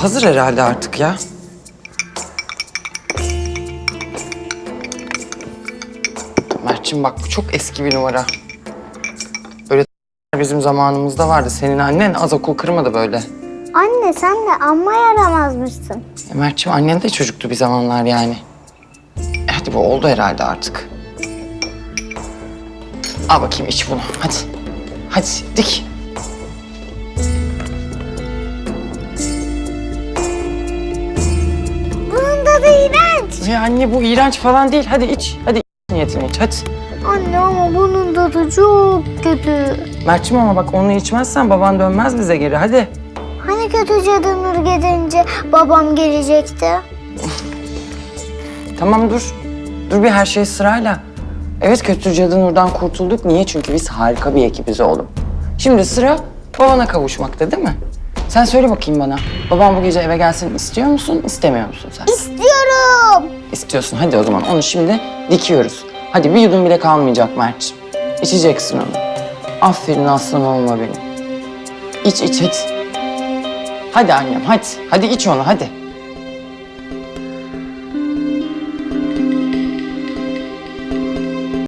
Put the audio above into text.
hazır herhalde artık ya. Mert'cim bak bu çok eski bir numara. Böyle bizim zamanımızda vardı. Senin annen az okul kırmadı böyle. Anne sen de amma yaramazmışsın. E Mert'ciğim annen de çocuktu bir zamanlar yani. E hadi bu oldu herhalde artık. Al bakayım iç bunu. Hadi. Hadi dik. Ya anne bu iğrenç falan değil. Hadi iç. Hadi niyetini iç. Hadi. Anne ama bunun tadı çok kötü. Mert'ciğim ama bak onu içmezsen baban dönmez bize geri. Hadi. Hani kötü cadı Nur gelince babam gelecekti. Tamam dur. Dur bir her şey sırayla. Evet kötü cadı Nur'dan kurtulduk. Niye? Çünkü biz harika bir ekibiz oğlum. Şimdi sıra babana kavuşmakta değil mi? Sen söyle bakayım bana. Babam bu gece eve gelsin istiyor musun, istemiyor musun sen? İstiyorum. İstiyorsun. Hadi o zaman onu şimdi dikiyoruz. Hadi bir yudum bile kalmayacak Mert'ciğim. İçeceksin onu. Aferin aslan olma benim. İç iç hadi. Hadi annem hadi. Hadi iç onu hadi.